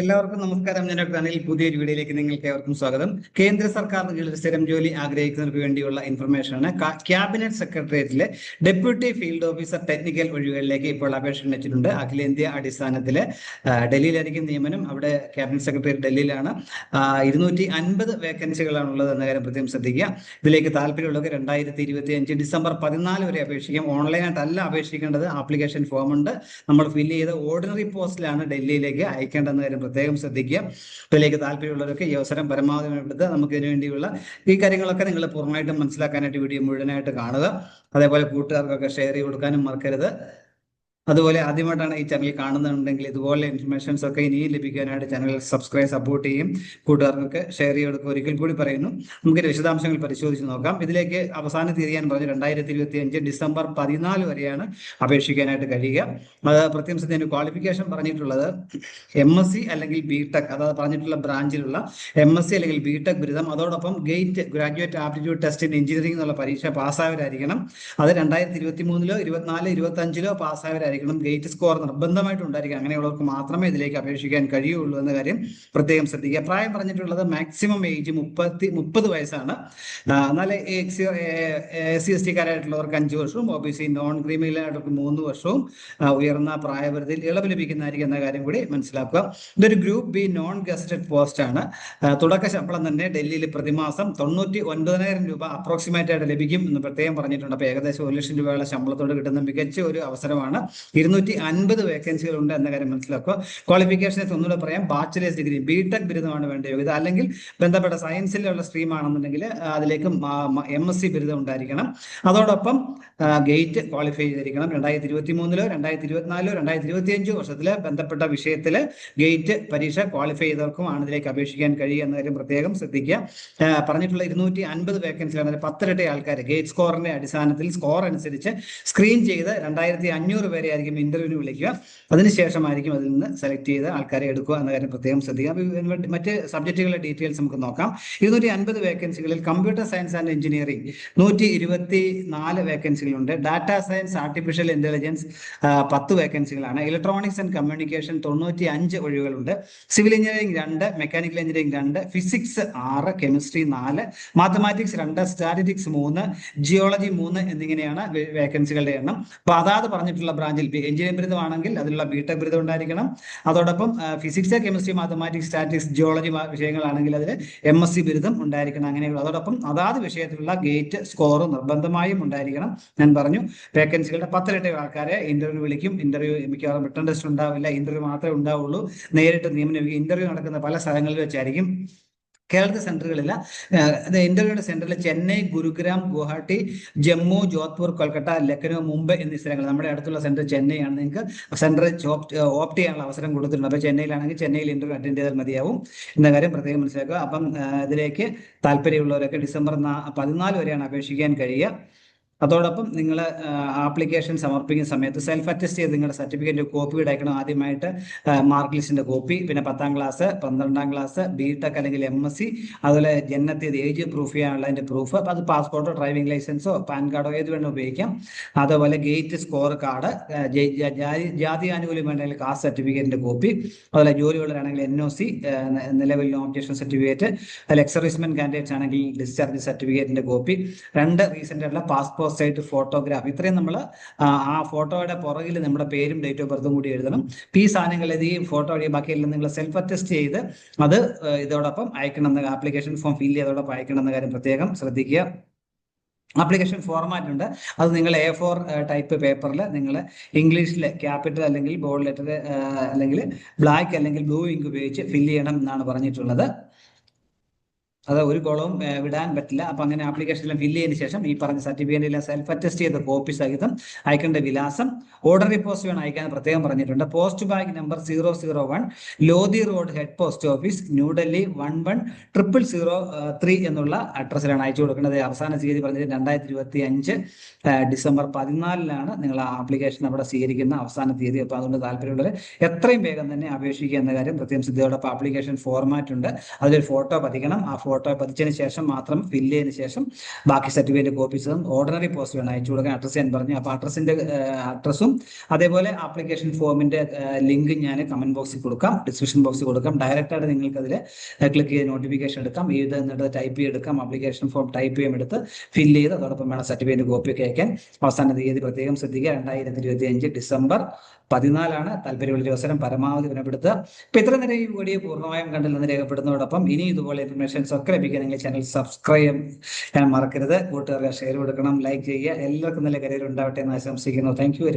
എല്ലാവർക്കും നമസ്കാരം. ഞാൻ ഡോക്ടർ അനിൽ. പുതിയൊരു വീഡിയോയിലേക്ക് നിങ്ങൾക്ക് ഏവർക്കും സ്വാഗതം. കേന്ദ്ര സർക്കാരിന് കീഴിൽ സ്ഥിരം ജോലി ആഗ്രഹിക്കുന്നവർക്ക് വേണ്ടിയുള്ള ഇൻഫർമേഷൻ ആണ് ക്യാബിനറ്റ് സെക്രട്ടേറിയറ്റിലെ ഡെപ്യൂട്ടി ഫീൽഡ് ഓഫീസർ ടെക്നിക്കൽ ഒഴിവുകളിലേക്ക് ഇപ്പോൾ അപേക്ഷ ക്ഷണിച്ചിട്ടുണ്ട് അഖിലേന്ത്യാ അടിസ്ഥാനത്തിൽ ഡൽഹിയിലായിരിക്കും നിയമനം. അവിടെ ക്യാബിനറ്റ് സെക്രട്ടറി ഡൽഹിയിലാണ്. ഇരുന്നൂറ്റി അൻപത് വേക്കൻസികളാണ് ഉള്ളത് എന്ന കാര്യം പ്രത്യേകം ശ്രദ്ധിക്കുക. ഇതിലേക്ക് താല്പര്യമുള്ളവർക്ക് രണ്ടായിരത്തി ഇരുപത്തി അഞ്ച് ഡിസംബർ പതിനാല് വരെ അപേക്ഷിക്കാം. ഓൺലൈനായിട്ടല്ല അപേക്ഷിക്കേണ്ടത്. ആപ്ലിക്കേഷൻ ഫോം ഉണ്ട് നമ്മൾ ഫില്ല് ചെയ്ത് ഓർഡിനറി പോസ്റ്റിലാണ് ഡൽഹിയിലേക്ക് അയക്കേണ്ടെന്ന കാര്യം പ്രത്യേകം ശ്രദ്ധിക്കുക. ഇതിലേക്ക് താല്പര്യമുള്ളവരൊക്കെ ഈ അവസരം പരമാവധി എടുത്ത് നമുക്ക് ഇതിനു വേണ്ടിയുള്ള ഈ കാര്യങ്ങളൊക്കെ നിങ്ങൾ പൂർണമായിട്ടും മനസ്സിലാക്കാനായിട്ട് വീഡിയോ മുഴുവനായിട്ട് കാണുക. അതേപോലെ കൂട്ടുകാർക്കൊക്കെ ഷെയർ ചെയ്ത് കൊടുക്കാനും മറക്കരുത്. അതുപോലെ ആദ്യമായിട്ടാണ് ഈ ചാനൽ കാണുന്നുണ്ടെങ്കിൽ ഇതുപോലെ ഇൻഫർമേഷൻസ് ഒക്കെ ഇനിയും ലഭിക്കാനായിട്ട് ചാനൽ സബ്സ്ക്രൈബ് സപ്പോർട്ട് ചെയ്യും. കൂട്ടുകാർക്കൊക്കെ ഷെയർ ചെയ്ത് ഒരിക്കൽ കൂടി പറയുന്നു. നമുക്ക് വിശദാംശങ്ങൾ പരിശോധിച്ച് നോക്കാം. ഇതിലേക്ക് അവസാന തീയതി ഞാൻ പറഞ്ഞു രണ്ടായിരത്തി ഇരുപത്തി അഞ്ച് ഡിസംബർ പതിനാല് വരെയാണ് അപേക്ഷിക്കാനായിട്ട് കഴിയുക. അത് പ്രത്യേകം ശ്രദ്ധ ക്വാളിഫിക്കേഷൻ പറഞ്ഞിട്ടുള്ളത് എം എസ് സി അല്ലെങ്കിൽ ബി ടെക് അതായത് പറഞ്ഞിട്ടുള്ള ബ്രാഞ്ചിലുള്ള എം എസ് സി അല്ലെങ്കിൽ ബി ടെക് ബിരുദം. അതോടൊപ്പം GATE graduate aptitude test in engineering എന്നുള്ള പരീക്ഷ പാസ്സായവരായിരിക്കണം അത് രണ്ടായിരത്തി ഇരുപത്തി മൂന്നിലോ ഇരുപത്തിനാല് ഇരുപത്തി അഞ്ചിലോ പാസ്സായവരായിരിക്കണം ഗേറ്റ് സ്കോർ നിർബന്ധമായിട്ട് ഉണ്ടായിരിക്കണം അങ്ങനെയുള്ളവർക്ക് മാത്രമേ ഇതിലേക്ക് അപേക്ഷിക്കാൻ കഴിയുള്ളൂ എന്ന കാര്യം പ്രത്യേകം ശ്രദ്ധിക്കുക. പ്രായം പറഞ്ഞിട്ടുള്ളത് മാക്സിമം ഏജ് മുപ്പത്തി മുപ്പത് വയസ്സാണ്. ആ, എക്സി എസ് സി എസ് ടിക്കാരായിട്ടുള്ളവർക്ക് അഞ്ച് വർഷവും ഒ ബി സി നോൺ ക്രീമിയിലായിട്ടുള്ളവർക്ക് മൂന്ന് വർഷവും ഉയർന്ന പ്രായപരിധിയിൽ ഇളവ് ലഭിക്കുന്നതായിരിക്കും എന്ന കാര്യം കൂടി മനസ്സിലാക്കുക. ഇതൊരു group B non gazetted post ആണ്. തുടക്ക ശമ്പളം തന്നെ ഡൽഹിയിൽ പ്രതിമാസം തൊണ്ണൂറ്റി ഒൻപതിനായിരം രൂപ അപ്രോക്സിമേറ്റ് ആയിട്ട് ലഭിക്കും എന്ന് പ്രത്യേകം പറഞ്ഞിട്ടുണ്ട്. അപ്പോൾ ഏകദേശം ഒരു ലക്ഷം രൂപയുള്ള ശമ്പളത്തോട് കിട്ടുന്ന മികച്ച ഒരു അവസരമാണ് ഇരുന്നൂറ്റി അൻപത് വേക്കൻസികൾ ഉണ്ട് എന്ന കാര്യം മനസ്സിലാക്കുക. ക്വാളിഫിക്കേഷൻസ് ഒന്നുകൂടെ പറയാം. ബാച്ചിലേഴ്സ് ഡിഗ്രി ബി ടെക് ബിരുദമാണ് വേണ്ട യോഗ്യത അല്ലെങ്കിൽ ബന്ധപ്പെട്ട സയൻസിലുള്ള സ്ട്രീം ആണെന്നുണ്ടെങ്കിൽ അതിലേക്ക് എം എസ് സി ബിരുദം ഉണ്ടായിരിക്കണം. അതോടൊപ്പം ഗേറ്റ് ക്വാളിഫൈ ചെയ്തിരിക്കണം. രണ്ടായിരത്തി ഇരുപത്തി മൂന്നിലോ രണ്ടായിരത്തി ഇരുപത്തിനാലിലോ രണ്ടായിരത്തി ഇരുപത്തി അഞ്ചോ വർഷത്തിൽ ബന്ധപ്പെട്ട വിഷയത്തിൽ ഗേറ്റ് പരീക്ഷ ക്വാളിഫൈ ചെയ്തവർക്കും ഇതിലേക്ക് അപേക്ഷിക്കാൻ കഴിയുക എന്ന കാര്യം പ്രത്യേകം ശ്രദ്ധിക്കുക. പറഞ്ഞിട്ടുള്ള ഇരുന്നൂറ്റി അൻപത് വേക്കൻസികളാണ് അതിൽ പത്തിരട്ടി ആൾക്കാർ ഗേറ്റ് സ്കോറിന്റെ അടിസ്ഥാനത്തിൽ സ്കോർ അനുസരിച്ച് സ്ക്രീൻ ചെയ്ത് രണ്ടായിരത്തി അഞ്ഞൂറ് പേരെ ആയിരിക്കും ഇന്റർവ്യൂവിന് വിളിക്കുക. അതിനുശേഷമായിരിക്കും അതിൽ നിന്ന് സെലക്ട് ചെയ്ത് ആൾക്കാരെ എടുക്കുക എന്ന കാര്യം പ്രത്യേകം ശ്രദ്ധിക്കുക. മറ്റ് സബ്ജക്റ്റുകളുടെ ഡീറ്റെയിൽസ് നമുക്ക് നോക്കാം. ഇരുന്നൂറ്റി അൻപത് വേക്കൻസികളിൽ കമ്പ്യൂട്ടർ സയൻസ് ആൻഡ് എഞ്ചിനീയറിംഗ് നൂറ്റി ഇരുപത്തി നാല് വേക്കൻസികളുണ്ട്. ഡാറ്റ സയൻസ് ആർട്ടിഫിഷ്യൽ ഇന്റലിജൻസ് പത്ത് വേക്കൻസികളാണ്. ഇലക്ട്രോണിക്സ് ആൻഡ് കമ്മ്യൂണിക്കേഷൻ തൊണ്ണൂറ്റി അഞ്ച് ഒഴിവുകളുണ്ട്. സിവിൽ എഞ്ചിനീയറിംഗ് രണ്ട് മെക്കാനിക്കൽ എഞ്ചിനീയറിംഗ് രണ്ട് ഫിസിക്സ് ആറ് കെമിസ്ട്രി നാല് മാത്തമാറ്റിക്സ് രണ്ട് സ്റ്റാറ്റിസ്റ്റിക്സ് മൂന്ന് ജിയോളജി മൂന്ന് എന്നിങ്ങനെയാണ് വേക്കൻസികളുടെ എണ്ണം. അപ്പൊ അതാത് പറഞ്ഞിട്ടുള്ള ബ്രാഞ്ചിൽ എഞ്ചിനീയറിംഗ് ബിരുദമാണെങ്കിൽ അതിലുള്ള ബിടെക് ബിരുദം ഉണ്ടായിരിക്കണം. അതോടൊപ്പം physics chemistry mathematics statics geology വിഷയങ്ങളാണെങ്കിൽ അതിൽ എം എസ് സി ബിരുദം ഉണ്ടായിരിക്കണം അങ്ങനെയുള്ള അതോടൊപ്പം അതാത് വിഷയത്തിലുള്ള ഗേറ്റ് സ്കോർ നിർബന്ധമായും ഉണ്ടായിരിക്കണം. ഞാൻ പറഞ്ഞു വേക്കൻസികളുടെ പത്തിരട്ടി ആൾക്കാരെ ഇന്റർവ്യൂ വിളിക്കും. ഇന്റർവ്യൂ മിക്കവാറും റിട്ടേൺ ടെസ്റ്റ് ഉണ്ടാവില്ല. ഇന്റർവ്യൂ മാത്രമേ ഉണ്ടാവുള്ളൂ. നേരിട്ട് നിയമനം ഇന്റർവ്യൂ നടക്കുന്ന പല സ്ഥലങ്ങളിൽ വെച്ചായിരിക്കും കേരളത്തിൽ സെന്ററുകളില്ല ഇന്ത്യയുടെ സെന്ററിൽ ചെന്നൈ ഗുരുഗ്രാം ഗുവാഹട്ടി ജമ്മു ജോധ്പൂർ കൊൽക്കത്ത ലക്നൗ മുംബൈ എന്നീ സ്ഥലങ്ങൾ. നമ്മുടെ അടുത്തുള്ള സെന്റർ ചെന്നൈ ആണ് നിങ്ങൾക്ക് സെന്റർ ഓപ്റ്റ് ചെയ്യാനുള്ള അവസരം കൊടുത്തിട്ടുണ്ട്. അപ്പോൾ ചെന്നൈയിലാണെങ്കിൽ ചെന്നൈയിൽ ഇന്റർവ്യൂ അറ്റൻഡ് ചെയ്താൽ മതിയാവും എന്ന കാര്യം പ്രത്യേകം മനസ്സിലാക്കുക. അപ്പം ഇതിലേക്ക് താല്പര്യമുള്ളവരൊക്കെ ഡിസംബർ പതിനാല് വരെയാണ് അപേക്ഷിക്കാൻ കഴിയുക. അതോടൊപ്പം നിങ്ങൾ ആപ്ലിക്കേഷൻ സമർപ്പിക്കുന്ന സമയത്ത് സെൽഫ് അറ്റസ്റ്റ് ചെയ്ത് നിങ്ങളുടെ സർട്ടിഫിക്കറ്റിന്റെ കോപ്പി ഇടയ്ക്കണം ആദ്യമായിട്ട് മാർക്ക് ലിസ്റ്റിന്റെ കോപ്പി പിന്നെ പത്താം ക്ലാസ് പന്ത്രണ്ടാം ക്ലാസ് ബി ടെക് അല്ലെങ്കിൽ എം എസ് സി അതുപോലെ ജനനത്തീയതി ഏജ് പ്രൂഫ് ചെയ്യാനുള്ള അതിന്റെ പ്രൂഫ് അത് പാസ്പോർട്ടോ ഡ്രൈവിംഗ് ലൈസൻസോ പാൻ കാർഡോ ഏത് വേണം ഉപയോഗിക്കാം. അതുപോലെ ഗേറ്റ് സ്കോർ കാർഡ് ജാതി ആനുകൂല്യം വേണമെങ്കിൽ കാസ്റ്റ് സർട്ടിഫിക്കറ്റിന്റെ കോപ്പി അതുപോലെ ജോലിയുള്ളവരാണെങ്കിൽ എൻ ഒ സി നിലവിൽ നോമിനേഷൻ സർട്ടിഫിക്കറ്റ് അതിൽ എക്സർവീസ്മെന്റ് കാൻഡിഡേറ്റ്സ് ആണെങ്കിൽ ഡിസ്ചാർജ് സർട്ടിഫിക്കറ്റിന്റെ കോപ്പി രണ്ട് റീസെന്റ് ആയിട്ടുള്ള പാസ്പോർട്ട് സൈറ്റ് ഫോട്ടോഗ്രാഫ്. ഇത്രയും നമ്മൾ ആ ഫോട്ടോയുടെ പുറകിൽ നമ്മുടെ പേരും ഡേറ്റ് ഓഫ് ബർത്തും കൂടി എഴുതണം. ഈ സാധനങ്ങൾ ഈ ഫോട്ടോ വഴി ബാക്കിയെല്ലാം നിങ്ങൾ സെൽഫ് അറ്റസ്റ്റ് ചെയ്ത് അത് ഇതോടൊപ്പം അയക്കണം എന്ന ആപ്ലിക്കേഷൻ ഫോം ഫില്ല് ചെയ്തോടൊപ്പം അയക്കണം എന്ന കാര്യം പ്രത്യേകം ശ്രദ്ധിക്കുക. ആപ്ലിക്കേഷൻ ഫോർമാറ്റ് ഉണ്ട്. അത് നിങ്ങൾ എ ഫോർ ടൈപ്പ് പേപ്പറിൽ നിങ്ങൾ ഇംഗ്ലീഷിൽ ക്യാപിറ്റൽ അല്ലെങ്കിൽ ബോൾഡ് ലെറ്റർ അല്ലെങ്കിൽ ബ്ലാക്ക് അല്ലെങ്കിൽ ബ്ലൂ ഇങ്ക് ഉപയോഗിച്ച് ഫില്ല് ചെയ്യണം എന്നാണ് പറഞ്ഞിട്ടുള്ളത്. അത് ഒരു കോളവും വിടാൻ പറ്റില്ല. അപ്പൊ അങ്ങനെ ആപ്ലിക്കേഷൻ എല്ലാം ഫില്ല് ചെയ്തതിനു ശേഷം ഈ പറഞ്ഞ സർട്ടിഫിക്കറ്റ് സർട്ടിഫിക്കറ്റിലെ സെൽഫ് അറ്റസ്റ്റ് ചെയ്ത കോപ്പി സഹിതം അയക്കേണ്ട വിലാസം ഓർഡർ പോസ്റ്റ് വേണം അയക്കാൻ പ്രത്യേകം പറഞ്ഞിട്ടുണ്ട്. Post bag number zero zero one Lodhi road head post office New Delhi one one triple zero three എന്നുള്ള അഡ്രസ്സിലാണ് അയച്ചു കൊടുക്കേണ്ടത് അവസാന തീയതി പറഞ്ഞത് രണ്ടായിരത്തി ഇരുപത്തി അഞ്ച് ഡിസംബർ പതിനാലിനാണ് നിങ്ങൾ ആ ആപ്ലിക്കേഷൻ അവിടെ സ്വീകരിക്കുന്ന അവസാന തീയതി. അപ്പോൾ അതുകൊണ്ട് താല്പര്യമുള്ളവർ എത്രയും വേഗം തന്നെ അപേക്ഷിക്കുക എന്ന കാര്യം പ്രത്യേകം ശ്രദ്ധയോടൊപ്പം ആപ്ലിക്കേഷൻ ഫോർമാറ്റ് ഉണ്ട്. അതിലൊരു ഫോട്ടോ പതിക്കണം. ആ ഫോട്ടോ ഫോട്ടോ പതിച്ചതിന് ശേഷം മാത്രം ഫില്ല് ചെയ്തതിന് ശേഷം ബാക്കി സർട്ടിഫിക്കറ്റ് കോപ്പീസും ഓർഡിനറി പോസ്റ്റ് വേണം. അയച്ചു കൊടുക്കാൻ അഡ്രസ്സ് ഞാൻ പറഞ്ഞു. അപ്പൊ അഡ്രസ്സിന്റെ അഡ്രസ്സും അതേപോലെ ആപ്ലിക്കേഷൻ ഫോമിന്റെ ലിങ്ക് ഞാൻ കമന്റ് ബോക്സിൽ കൊടുക്കാം. ഡിസ്ക്രിപ്ഷൻ ബോക്സിൽ കൊടുക്കാം. ഡയറക്റ്റ് ആയിട്ട് നിങ്ങൾക്ക് അതിൽ ക്ലിക്ക് ചെയ്ത് നോട്ടിഫിക്കേഷൻ എടുക്കാം. ഇത് എന്നിട്ട് ടൈപ്പ് ചെയ്തെടുക്കാം ആപ്ലിക്കേഷൻ ഫോം ടൈപ്പ് ചെയ്യാൻ എടുത്ത് ഫില്ല് ചെയ്ത് അതോടൊപ്പം വേണം സർട്ടിഫിക്കറ്റ് കോപ്പി അയക്കാൻ. അവസാന തീയതി പ്രത്യേകം ശ്രദ്ധിക്കുക. രണ്ടായിരത്തി ഇരുപത്തി അഞ്ച് ഡിസംബർ പതിനാലാണ്. താല്പര്യമുള്ള അവസരം പരമാവധി ഗുണപ്പെടുത്തുക ഇപ്പൊ ഇത്ര നേരം ഈ വീഡിയോ പൂർണമായും കണ്ടില്ലെന്ന് രേഖപ്പെടുന്നതോടൊപ്പം ഇനി ഇതുപോലെ ഇൻഫർമേഷൻസ് ഒക്കെ ലഭിക്കണമെങ്കിൽ ചാനൽ സബ്സ്ക്രൈബ് ചെയ്യാൻ മറക്കരുത്. കൂട്ടുകാർക്ക് ഷെയർ കൊടുക്കണം ലൈക്ക് ചെയ്യുക. എല്ലാവർക്കും നല്ല കരിയർ ഉണ്ടാവട്ടെ എന്ന് ആശംസിക്കുന്നു. Thank very much